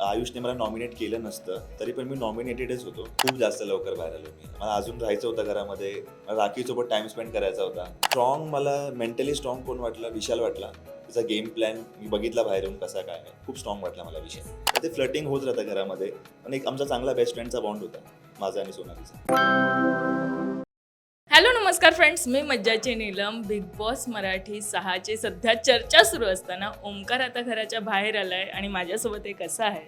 आयुषने मला नॉमिनेट केलं नसतं तरी पण मी नॉमिनेटेडच होतो. खूप जास्त लवकर बाहेर आलो मी. मला अजून राहायचं होतं घरामध्ये. मला राखीसोबत टाइम स्पेंड करायचा होता. स्ट्रॉंग मला मेंटली स्ट्रॉंग कोण वाटला? विशाल वाटला. त्याचा गेम प्लॅन मी बघितला बाहेरून कसा काय खूप स्ट्रॉंग वाटला मला विषय तर ते फ्लटिंग होत राहतं घरामध्ये. आणि एक आमचा चांगला बेस्ट फ्रेंडचा बॉन्ड होता माझा आणि सोनालीचा. नमस्कार फ्रेंड्स मी मज्जाची नीलम. बिग बॉस मराठी सहाची सध्या चर्चा सुरू असताना ओमकार आता घराच्या बाहेर आलाय आणि माझ्यासोबत एक असा आहे.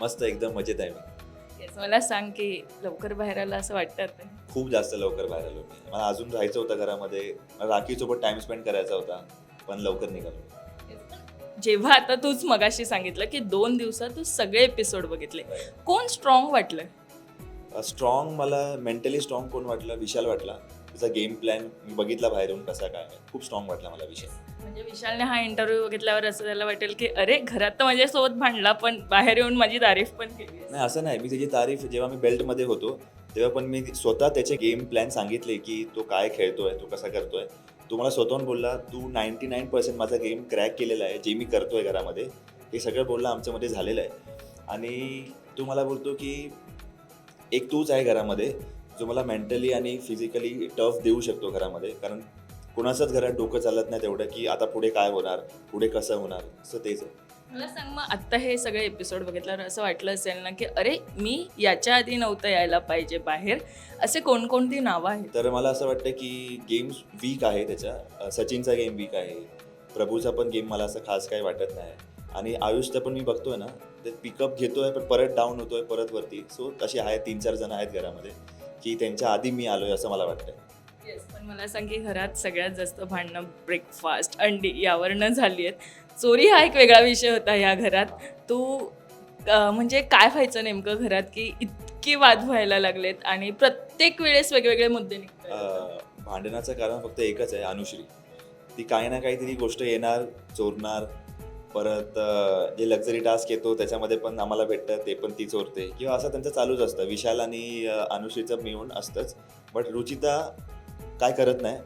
मस्त एकदम मजेत आहे मी. Yes, मला सांग की लवकर बाहेर आला असं वाटतं आता? खूप जास्त लवकर बाहेर आलो मी. मला अजून राहायचं होतं घरामध्ये. मला राखीसोबत टाइम स्पेंड करायचा होता पण लवकर निघालो. जेव्हा आता तूच मगाशी सांगितलं की दोन दिवसात तू सगळे एपिसोड बघितले कोण स्ट्रॉंग वाटलं? स्ट्रॉंग मला मेंटली स्ट्रॉंग कोण वाटलं? विशाल वाटला. त्याचा गेम प्लॅन मी बघितला बाहेर येऊन कसा काय. खूप स्ट्रॉंग वाटला मला विषय. म्हणजे विशालने हा इंटरव्ह्यू बघितल्यावर असं त्याला वाटेल की अरे घरात तर माझ्यासोबत भांडला पण बाहेर येऊन माझी तारीफ पण केली नाही असं नाही. मी त्याची तारीफ जेव्हा मी बेल्टमध्ये होतो तेव्हा पण मी स्वतः त्याचे गेम प्लॅन सांगितले की तो काय खेळतोय तो कसा करतोय? तो मला स्वतःहून बोलला तू नाईन्टी नाईन पर्सेंट माझा गेम क्रॅक केलेला आहे जे मी करतोय घरामध्ये. हे सगळं बोलला आमच्यामध्ये झालेलं आहे. आणि तो मला बोलतो की एक तूच आहे घरामध्ये जो मला मेंटली आणि फिजिकली टफ देऊ शकतो घरामध्ये कारण कोणाचंच घरात डोकं चालत नाही तेवढं की आता पुढे काय होणार पुढे कसं होणार असं तेच आहे. मला सांग मग आत्ता हे सगळे एपिसोड बघितल्यावर असं वाटलं असेल ना की अरे मी याच्या आधी नव्हतं यायला पाहिजे बाहेर असे कोणकोणती नावं आहेत? तर मला असं वाटतं की गेम वीक आहे त्याच्या सचिनचा गेम वीक आहे प्रभूचा पण गेम मला असं खास काही वाटत नाही. आणि आयुषचं पण मी बघतोय ना ते पिकअप घेतोय पण परत डाऊन होतोय परत वरती. सो तसे आहेत तीन चार जण आहेत घरामध्ये. की त्यांच्या आधी मी आलोय असं मला वाटतंय. येस पण मला सांग की घरात सगळ्यात जास्त भांडणं ब्रेकफास्ट अंडी यावरनं झाली आहेत चोरी हा एक वेगळा विषय होता ह्या घरात. तू अं, म्हणजे काय व्हायचं नेमकं घरात की इतके वाद व्हायला लागलेत आणि प्रत्येक वेळेस वेगवेगळे मुद्दे निघतात? अ, भांडणाचं कारण फक्त एकच आहे अनुश्री. ती काही ना काहीतरी गोष्ट येणार चोरणार परत जे लक्झरी टास्क येतो त्याच्यामध्ये पण आम्हाला भेटतं ते पण ती चोरते. किंवा असं त्यांचं चालूच असतं. विशाल आणि अ, अनुश्रीचं मिळून असतंच. बट रुचिता काय करत नाही.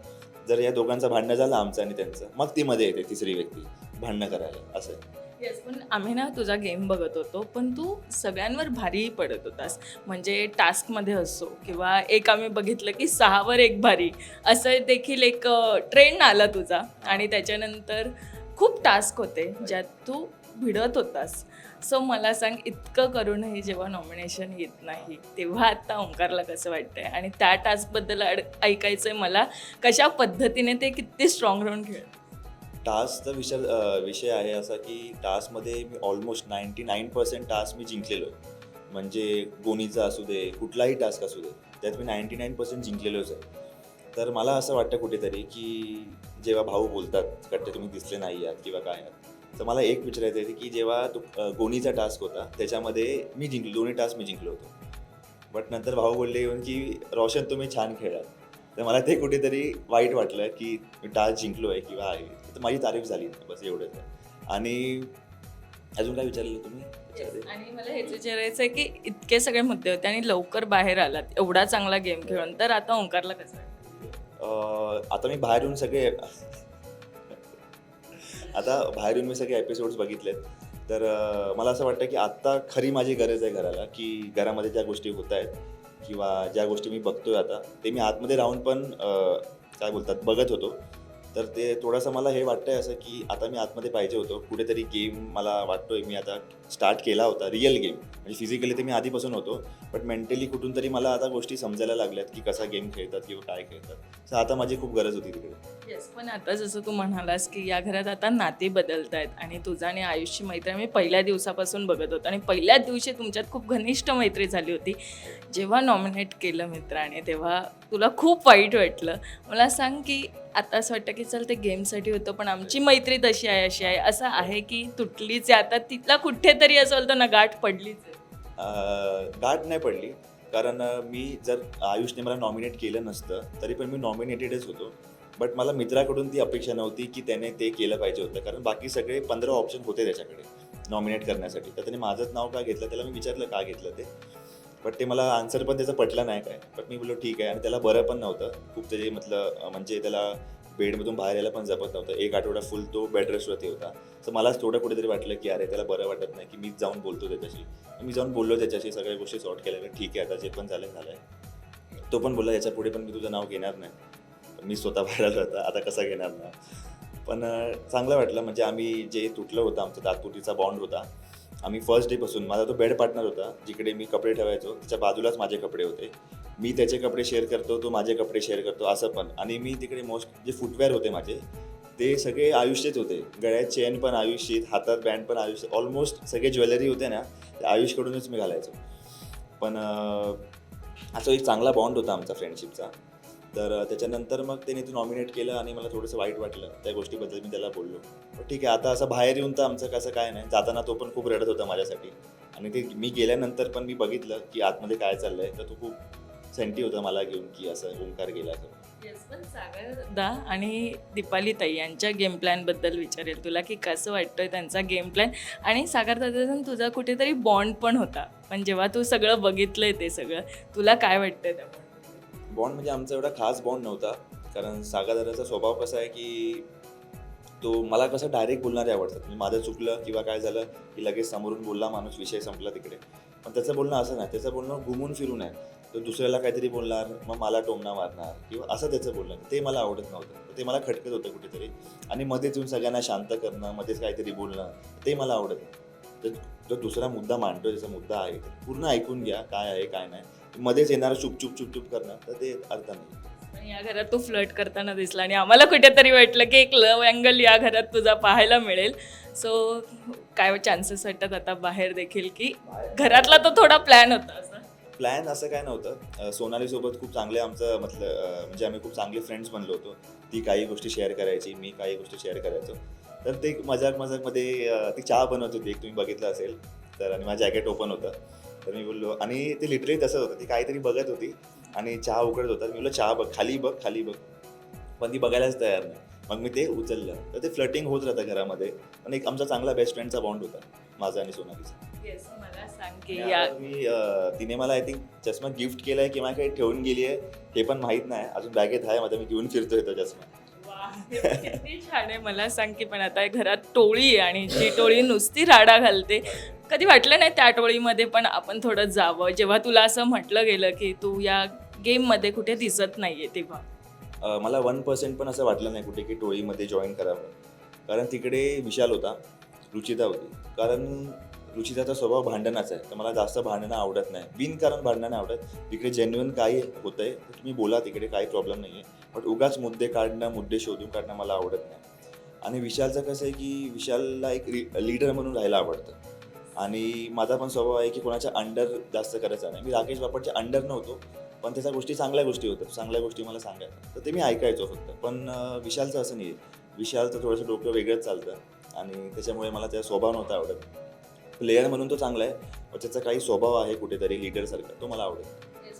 जर या दोघांचं भांडणं झालं आमचं आणि त्यांचं मग ती मध्ये येते तिसरी व्यक्ती. भांडणं करायला असं. येस पण आम्ही ना तुझा गेम बघत होतो पण तू सगळ्यांवर भारी पडत होतास. म्हणजे टास्कमध्ये असो किंवा एक आम्ही बघितलं की सहावर एक भारी. असं देखील एक ट्रेंड आला तुझा. आणि त्याच्यानंतर खूप टास्क होते ज्यात तू भिडत होतास. सो मला सांग इतकं करूनही जेव्हा नॉमिनेशन येत नाही तेव्हा आता ओंकारला कसं वाटतंय? आणि त्या टास्कबद्दल अड- ऐकायचंय मला कशा पद्धतीने ते किती स्ट्रॉंग राहून खेळ टास्कचा विषय विषय आहे असा की टास्कमध्ये मी almost ninety nine percent task मी जिंकलेलो आहे. म्हणजे गोणीचा असू दे कुठलाही टास्क असू दे त्यात मी नाईन्टी नाईन पर्सेंट जिंकलेलोच आहे. तर मला असं वाटतं कुठेतरी की जेव्हा भाऊ बोलतात कट्टे तुम्ही दिसले नाही आहात किंवा काय आहात तर मला एक विचारायचं आहे की जेव्हा तो गोणीचा टास्क होता त्याच्यामध्ये मी जिंकलो दोन्ही टास्क मी जिंकलो होतो. बट नंतर भाऊ बोलले येऊन की रोशन तुम्ही छान खेळात तर मला ते कुठेतरी वाईट वाटलं की मी टास्क जिंकलो आहे किंवा आहे. तर माझी तारीफ झाली बस एवढंच आणि अजून काय विचारलं तुम्ही? आणि मला हेच विचारायचं आहे की इतके सगळे मुद्दे होते आणि लवकर बाहेर आलात. एवढा चांगला गेम खेळून. तर आता ओंकारला कसं? आता मी बाहेर येऊन सगळे आता बाहेर येऊन मी सगळे एपिसोड्स बघितलेत. तर मला असं वाटतं की आत्ता खरी माझी गरज आहे घराला की घरामध्ये ज्या गोष्टी होत आहेत किंवा ज्या गोष्टी मी बघतोय आता ते मी आतमध्ये राहून पण काय बोलतात बघत होतो. तर ते थोडंसं मला हे वाटतंय असं की आता मी आतमध्ये पाहिजे होतो. कुठेतरी गेम मला वाटतोय मी आता स्टार्ट केला होता रिअल गेम म्हणजे फिजिकली ते मी आधीपासून होतो बट मेंटली कुठून तरी मला आता गोष्टी समजायला लागल्यात की कसा गेम खेळतात किंवा काय खेळतात. तर आता माझी खूप गरज होती तिकडे. येस पण आता जसं तू म्हणालास की या घरात आता नाते बदलत आहेत आणि तुझा आणि आयुषची मैत्री मी पहिल्या दिवसापासून बघत होतो आणि पहिल्याच दिवशी तुमच्यात खूप घनिष्ठ मैत्री झाली होती. जेव्हा नॉमिनेट केलं मित्राने तेव्हा तुला खूप वाईट वाटलं. मला सांग की आता असं वाटतं की चल ते गेमसाठी होतं पण आमची मैत्री तशी आहे अशी आहे. असं आहे की तुटलीच आहे. आता तिथला कुठेतरी असं होतं ना गाठ पडलीच आहे. गाठ नाही पडली. कारण मी जर आयुषने मला नॉमिनेट केलं नसतं तरी पण मी नॉमिनेटेडच होतो. बट मला मित्राकडून ती अपेक्षा नव्हती की त्याने ते केलं पाहिजे होतं. कारण बाकी सगळे पंधरा ऑप्शन होते त्याच्याकडे नॉमिनेट करण्यासाठी. तर त्याने माझंच नाव का घेतलं त्याला मी विचारलं का घेतलं ते. बट ते मला आन्सर पण त्याचं पटलं नाही काय. बट मी बोललो ठीक आहे. आणि त्याला बरं पण नव्हतं. खूप त्याचे म्हटलं म्हणजे त्याला बेडमधून बाहेर यायला पण जमत नव्हतं. एक आठवडा फुल तो बेड रेस्टवरती होता. तर मलाच थोडं कुठेतरी वाटलं की अरे त्याला बरं वाटत नाही की मीच जाऊन बोलतो त्याच्याशी. मी जाऊन बोललो त्याच्याशी सगळ्या गोष्टी सॉर्ट केल्या. ठीक आहे आता जे पण झालं झालं आहे तो पण बोलला याच्यापुढे पण मी तुझं नाव घेणार नाही. मी स्वतः बाहेर आलो होता. आता कसा घेणार ना? पण चांगलं वाटलं. म्हणजे आम्ही जे तुटलं होतं आमचा तात्पुरतीचा बॉन्ड होता आम्ही फर्स्ट डेपासून माझा तो बेड पार्टनर होता जिकडे मी कपडे ठेवायचो त्याच्या बाजूलाच माझे कपडे होते. मी त्याचे कपडे शेअर करतो तो माझे कपडे शेअर करतो असं पण. आणि मी तिकडे मोस्ट जे फुटवेअर होते माझे ते सगळे आयुष्यच होते. गळ्यात चेन पण आयुष्यत हातात बँड पण आयुष्य ऑलमोस्ट सगळे ज्वेलरी होते ना ते आयुषकडूनच मी घालायचो. पण असं एक चांगला बॉन्ड होता आमचा फ्रेंडशिपचा तर त्याच्यानंतर मग त्याने ते नॉमिनेट केलं आणि मला थोडंसं वाईट वाटलं. त्या गोष्टीबद्दल मी त्याला बोललो. पण ठीक आहे आता असं बाहेर येऊन तर आमचं कसं काय नाही. जाताना तो पण खूप रडत होता माझ्यासाठी. आणि ते मी गेल्यानंतर पण मी बघितलं की आतमध्ये काय चाललंय. तर तो खूप सेंटी होता मला घेऊन की असं ओंकार गेला तर. सागरदा सागर दा आणि दीपाली ताई यांच्या गेम प्लॅनबद्दल विचारेल तुला की कसं वाटतंय त्यांचा गेम प्लॅन आणि सागर दादा तुझा कुठेतरी बॉन्ड पण होता. पण जेव्हा तू सगळं बघितलंय ते सगळं तुला काय वाटतंय त्यामुळे? बॉन्ड म्हणजे आमचा एवढा खास बॉन्ड नव्हता. कारण सागादाराचा स्वभाव कसा आहे की तो मला कसं डायरेक्ट बोलणारे आवडतात. म्हणजे माझं चुकलं किंवा काय झालं की लगेच समोरून बोलला माणूस विषय संपला तिकडे. पण त्याचं बोलणं असं नाही. त्याचं बोलणं घुमून फिरून आहे. तो दुसऱ्याला काहीतरी बोलणार मग मला टोमणा मारणार किंवा असं त्याचं बोलणं. ते मला आवडत नव्हतं. ते मला खटकत होतं कुठेतरी. आणि मध्येच येऊन सगळ्यांना शांत करणं मध्येच काहीतरी बोलणं ते मला आवडत नाही तर जो दुसरा मुद्दा मांडतो त्याचा मुद्दा आहे पूर्ण ऐकून घ्या काय आहे काय नाही. मध्येच येणार चुप चुप चुप चुप करणं तर ते अर्थ नाही. या घरात तू फ्लर्ट करताना दिसला आणि आम्हाला कुठेतरी वाटलं की एक लव अँगल या घरात तुझा पाहायला मिळेल. सो काय चान्सेस वाटतात आता बाहेर देखील की घरातला तो थोडा प्लॅन होता असं? प्लॅन असं काय नव्हतं. सोनालीसोबत खूप चांगले आमचं म्हटलं म्हणजे आम्ही खूप चांगले फ्रेंड्स बनलो होतो. ती काही गोष्टी शेअर करायची मी काही गोष्टी शेअर करायचो. तर ते मजाक मजाकमध्ये ती चहा बनवत होती एक तुम्ही बघितलं असेल. तर आणि माझं जॅकेट ओपन होतं. तर मी बोललो आणि ते लिटरली तसं होतं. ती काहीतरी बघत होती आणि चहा उकडत होता. मी बोललो चहा बघ खाली बघ खाली बघ. पण ती बघायलाच तयार नाही. मग मी ते उचललं. तर ते फ्लटिंग होत राहतं घरामध्ये. पण एक आमचा चांगला बेस्ट फ्रेंडचा बॉन्ड होता माझा आणि सोनालीचा. मी तिने मला आय थिंक चष्मा गिफ्ट केलाय किंवा काही ठेवून गेली आहे हे पण माहीत नाही. अजून बॅगेत आहे माझा मी घेऊन फिरतोय तो चष्मा. किती छान आहे. मला सांग की पण आता घरात टोळी आहे आणि जी टोळी नुसती राडा घालते. कधी वाटलं नाही त्या टोळीमध्ये पण आपण थोडं जावं. जेव्हा तुला असं म्हटलं गेलं की तू या गेममध्ये कुठे दिसत नाहीये तेव्हा. मला वन पर्सेंट पण असं वाटलं नाही कुठे की टोळीमध्ये जॉईन करावं. कारण तिकडे विशाल होता रुचिता होती. कारण रुचिताचा स्वभाव भांडणाचा आहे. तर मला जास्त भांडणं आवडत नाही. बिनकारण भांडणं नाही आवडत. तिकडे जेन्युन काय होतं आहे तुम्ही बोला तिकडे काही प्रॉब्लेम नाही आहे बट उगाच मुद्दे काढणं मुद्दे शोधून काढणं मला आवडत नाही. आणि विशालचं कसं आहे की विशालला एक लीडर म्हणून राहायला आवडतं. आणि माझा पण स्वभाव आहे की कोणाच्या अंडर जास्त करायचा नाही. मी राकेश बापटच्या अंडर नव्हतो पण त्याच्या गोष्टी चांगल्या गोष्टी होत्या चांगल्या गोष्टी मला सांगायच्या. तर ते मी ऐकायचो फक्त. पण विशालचं असं नाही आहे विशालचं थोडंसं डोकं वेगळंच चालतं. आणि त्याच्यामुळे मला त्याचा स्वभाव नव्हता आवडत. प्लेयर म्हणून तो चांगला आहे त्याचा काही स्वभाव आहे कुठेतरी लीडरसारखा तो मला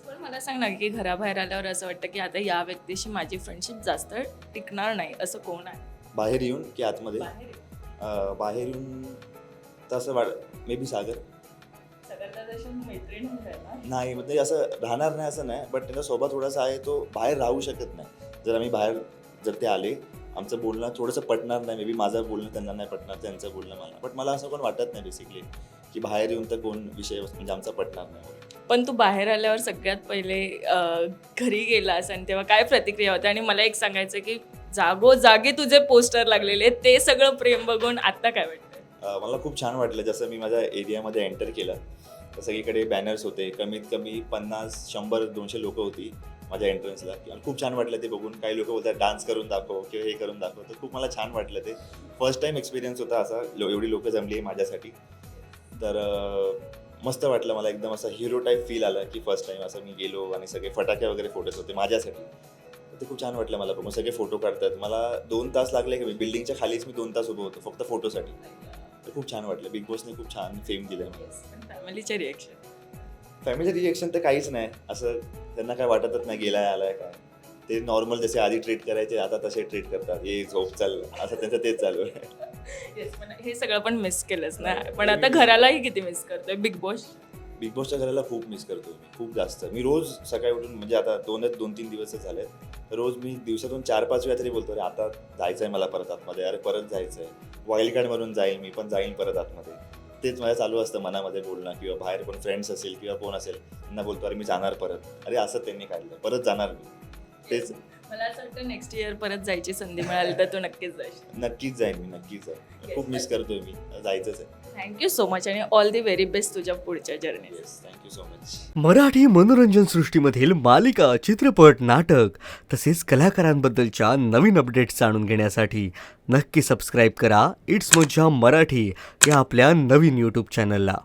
पण मला सांग ना की घराबाहेर आल्यावर असं वाटतं की आता या व्यक्तीशी माझी फ्रेंडशिप जास्त टिकणार नाही असं कोण आहे? बाहेर येऊन की आतमध्ये? बाहेर अं, बाहेर येऊन तसं वाट मे बी सागर. सगळ्यात अशी मैत्रीण आहे ना? नाही म्हणजे असं राहणार नाही असं नाही बट त्याचा स्वभाव थोडासा आहे तो बाहेर राहू शकत नाही. जर आम्ही बाहेर जर ते आले आमचं बोलणं थोडंसं पटणार नाही. मे बी माझं बोलणं त्यांना नाही पटणार त्यांचं बोलणं मला. बट मला असं पण वाटत नाही बेसिकली की बाहेर येऊन तर कोण विषय म्हणजे आमचा पटणार नाही. पण तू बाहेर आल्यावर सगळ्यात पहिले घरी गेलास आणि तेव्हा काय प्रतिक्रिया होत्या आणि मला एक सांगायचं की जागो जागे तुझे पोस्टर लागलेले ते सगळं प्रेम बघून आता काय वाटतं मला खूप छान वाटलं. जसं मी माझ्या एरियामध्ये एंटर केलं सगळीकडे बॅनर्स होते. कमीत कमी पन्नास शंभर दोनशे लोकं होती. माझ्या एंट्रन्सला आणि खूप छान वाटलं ते बघून. काही लोक बोलतात डान्स करून दाखव किंवा हे करून दाखव. तर खूप मला छान वाटलं ते. फर्स्ट टाइम एक्सपिरियन्स होता असा. लो- एवढी लोकं जमली आहे माझ्यासाठी. तर मस्त वाटलं मला. एकदम असं हिरो टाईप फील आलं की फर्स्ट टाइम असं मी गेलो आणि सगळे फटाके वगैरे फोटोज होते माझ्यासाठी. ते खूप छान वाटलं मला बघून. सगळे फोटो काढतात. मला दोन तास लागले की बिल्डिंगच्या खालीच मी दोन तास उभं होतो. फक्त फोटोसाठी तर खूप छान वाटलं. बिग बॉसने खूप छान फेम दिलं मला. फॅमिलीचे रिएक्शन फॅमिली रिएक्शन तर काहीच नाही. असं त्यांना काय वाटतच नाही गेलाय आलाय काय? ते नॉर्मल जसे आधी ट्रीट करायचे आता तसे ट्रीट करतात. ये झोप चाल असं त्यांचं तेच चालू आहे. पण हे सगळं पण मिस केलंच ना. पण आता घरालाही किती मिस करतोय? बिग बॉस बिग बॉसच्या घराला खूप मिस करतो मी खूप जास्त. मी रोज सकाळी उठून म्हणजे आता दोनच दोन तीन दिवसच झाले रोज मी दिवसातून चार पाच वेळा तरी बोलतो अरे आता जायचं आहे मला परत आतमध्ये. अरे परत जायचं आहे वाईल्ड कार्ड म्हणून जाईल मी पण जाईन परत आतमध्ये. तेच माझ्या चालू असतं मनामध्ये बोलणं किंवा बाहेर कोण फ्रेंड्स असेल किंवा कोण असेल त्यांना बोलतो अरे मी जाणार परत. अरे असं त्यांनी काढलं. परत जाणार मी. तेच. मला असं वाटतं नेक्स्ट इयर परत जायची संधी मिळाली तर तू नक्कीच जाशील. नक्कीच जाईन मी नक्कीच जाईन. खूप मिस करतोय मी. जायचंच आहे. थँक्यू सो मच आणि ऑल दी व्हेरी बेस्ट तुझ्या पुढच्या journey yes thank you so much Marathi मनोरंजन सृष्टीमधील मालिका चित्रपट नाटक तसेच कलाकारांबद्दलच्या नवीन अपडेट्स जाणून घेण्यासाठी नक्की सबस्क्राईब करा. इट्स मज्जा मराठी या आपल्या नवीन यूट्यूब चॅनलला